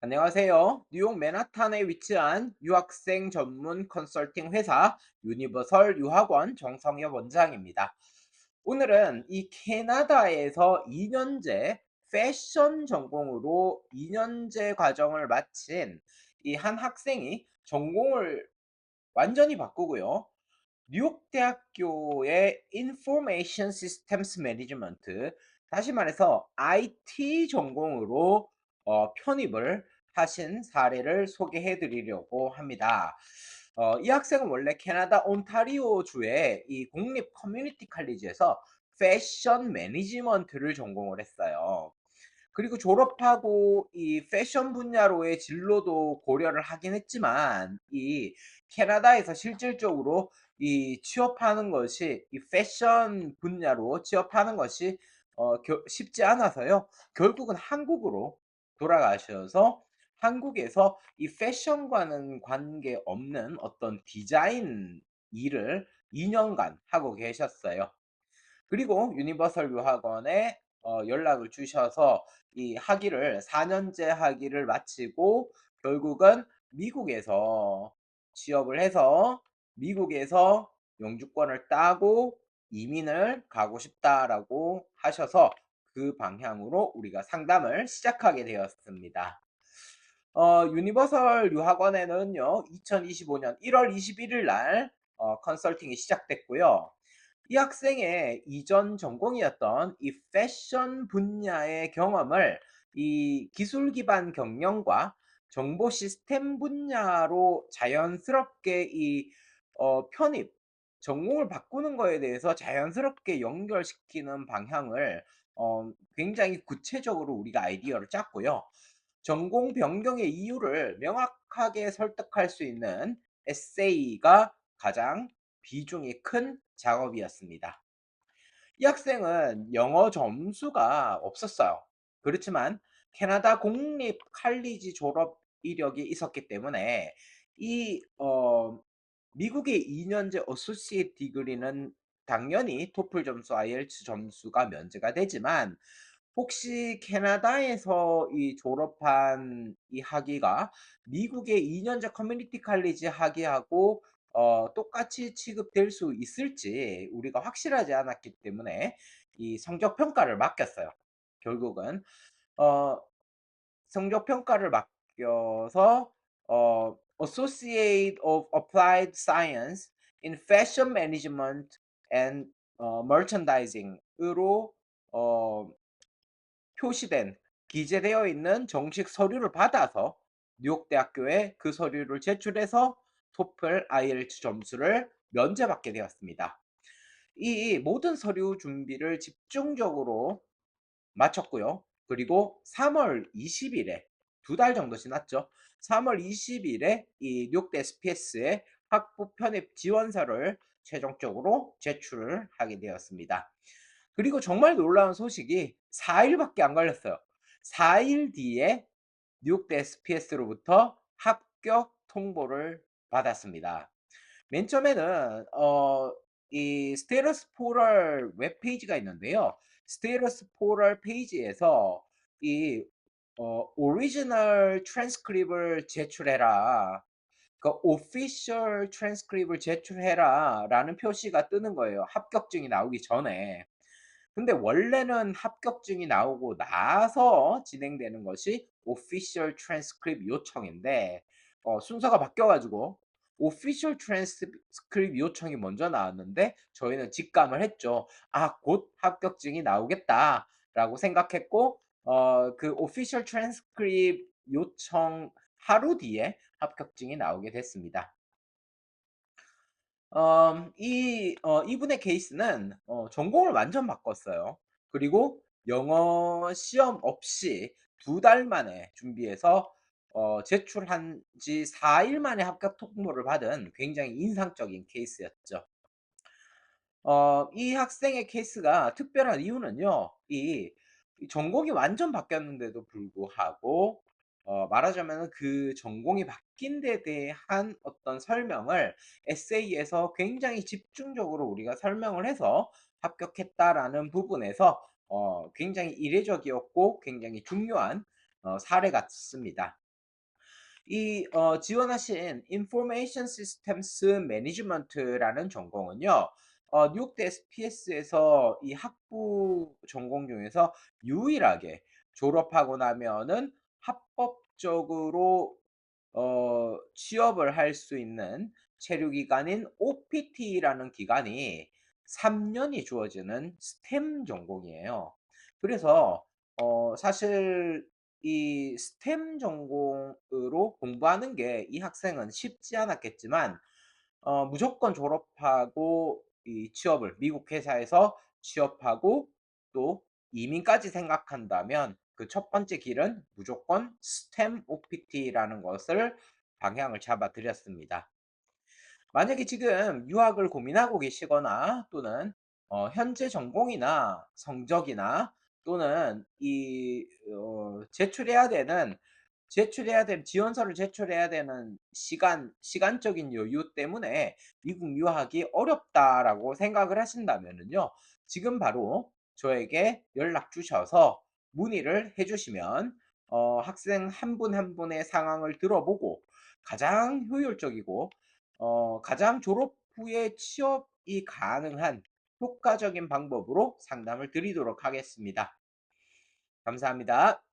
안녕하세요. 뉴욕 맨하탄에 위치한 유학생 전문 컨설팅 회사 유니버설 유학원 정성엽 원장입니다. 오늘은 이 캐나다에서 2년제 패션 전공으로 2년제 과정을 마친 이 한 학생이 전공을 완전히 바꾸고요. 뉴욕 대학교의 Information Systems Management, 다시 말해서 IT 전공으로 어, 편입을 하신 사례를 소개해 드리려고 합니다. 어, 이 학생은 원래 캐나다 온타리오 주의 이 공립 커뮤니티 칼리지에서 패션 매니지먼트를 전공을 했어요. 그리고 졸업하고 이 패션 분야로의 진로도 고려를 하긴 했지만 이 캐나다에서 실질적으로 이 취업하는 것이 이 패션 분야로 취업하는 것이 어겨 쉽지 않아서요. 결국은 한국으로 돌아가셔서 한국에서 이 패션과는 관계 없는 어떤 디자인 일을 2 년간 하고 계셨어요. 그리고 유니버설 유학원에 어 연락을 주셔서 이 학위를 4 년제 학위를 마치고 결국은 미국에서 취업을 해서 미국에서 영주권을 따고 "이민을 가고 싶다."라고 하셔서 그 방향으로 우리가 상담을 시작하게 되었습니다. 어 유니버설 유학원에는요 2025년 1월 21일 날 어 컨설팅이 시작됐고요. 이 학생의 이전 전공이었던 이 패션 분야의 경험을 이 기술 기반 경영과 정보 시스템 분야로 자연스럽게 이 어 편입 전공을 바꾸는 거에 대해서 자연스럽게 연결시키는 방향을 어 굉장히 구체적으로 우리가 아이디어를 짰고요. 전공 변경의 이유를 명확하게 설득할 수 있는 에세이가 가장 비중이 큰 작업이었습니다. 이 학생은 영어 점수가 없었어요. 그렇지만 캐나다 공립 칼리지 졸업 이력이 있었기 때문에 이 어 미국의 2 년제 어소시에이트 디그리는 당연히 토플 점수, 아이엘츠 점수가 면제가 되지만 혹시 캐나다에서 이 졸업한 이 학위가 미국의 2 년제 커뮤니티 칼리지 학위하고 어 똑같이 취급될 수 있을지 우리가 확실하지 않았기 때문에 이 성적 평가를 맡겼어요. 결국은 어 성적 평가를 맡겨서 어 Associate of Applied Science in Fashion Management and 어 Merchandising으로 어 표시된 기재되어 있는 정식 서류를 받아서 뉴욕 대학교에 그 서류를 제출해서 토플 IELTS 점수를 면제받게 되었습니다. 이 모든 서류 준비를 집중적으로 마쳤고요. 그리고 3월 20 일에 두 달 정도 지났죠. 3월 20 일에 이 뉴욕대 SPS에 학부 편입 지원서를 최종적으로 제출을 하게 되었습니다. 그리고 정말 놀라운 소식이 4 일밖에 안 걸렸어요. 4일 뒤에 뉴욕대 SPS로부터 합격 통보를 받았습니다. 맨 처음에는 어 이 스테러스 포럴 웹페이지가 있는데요. 스테러스 포럴 페이지에서 이 어 "오리지널 트랜스크립을 제출해라." 그러니까 "오피셜 트랜스크립을 제출해라."라는 표시가 뜨는 거예요, 합격증이 나오기 전에. 근데 원래는 합격증이 나오고 나서 진행되는 것이 official transcript 요청인데 어 순서가 바뀌어 가지고 official transcript 요청이 먼저 나왔는데 저희는 직감을 했죠. '아 곧 합격증이 나오겠다.'라고 생각했고 어그 official transcript 요청 하루 뒤에 합격증이 나오게 됐습니다. 어 이 어 이분의 케이스는 어 전공을 완전 바꿨어요. 그리고 영어 시험 없이 두 달 만에 준비해서 어 제출한 지 4일 만에 합격 통보를 받은 굉장히 인상적인 케이스였죠. 어이 학생의 케이스가 특별한 이유는요. 이이 전공이 완전 바뀌었는데도 불구하고 어 말하자면은 그 전공이 바뀐 데 대한 어떤 설명을 에세이에서 굉장히 집중적으로 우리가 설명을 해서 합격했다라는 부분에서 어 굉장히 이례적이었고 굉장히 중요한 어 사례 같습니다. 이 어 지원하신 Information Systems Management라는 전공은요. 어 뉴욕대 SPS에서 이 학부 전공 중에서 유일하게 졸업하고 나면은 합법적으로 어 취업을 할 수 있는 체류 기간인 OPT라는 기간이 3 년이 주어지는 스템 전공이에요. 그래서 어 사실 이 스템 전공으로 공부하는 게 이 학생은 쉽지 않았겠지만 어 무조건 졸업하고 이 취업을 미국 회사에서 취업하고 또 이민까지 생각한다면 그 첫 번째 길은 무조건 스템 OPT라는 것을 방향을 잡아 드렸습니다. 만약에 지금 유학을 고민하고 계시거나 또는 어 현재 전공이나 성적이나 또는 이 어 제출해야 되는 제출해야 될 지원서를 제출해야 되는 시간 시간적인 여유 때문에 '미국 유학이 어렵다.'라고 생각을 하신다면은요. 지금 바로 저에게 연락 주셔서 문의를 해 주시면 어 학생 한분한 분의 상황을 들어보고 가장 효율적이고 어 가장 졸업 후에 취업이 가능한 효과적인 방법으로 상담을 드리도록 하겠습니다. 감사합니다.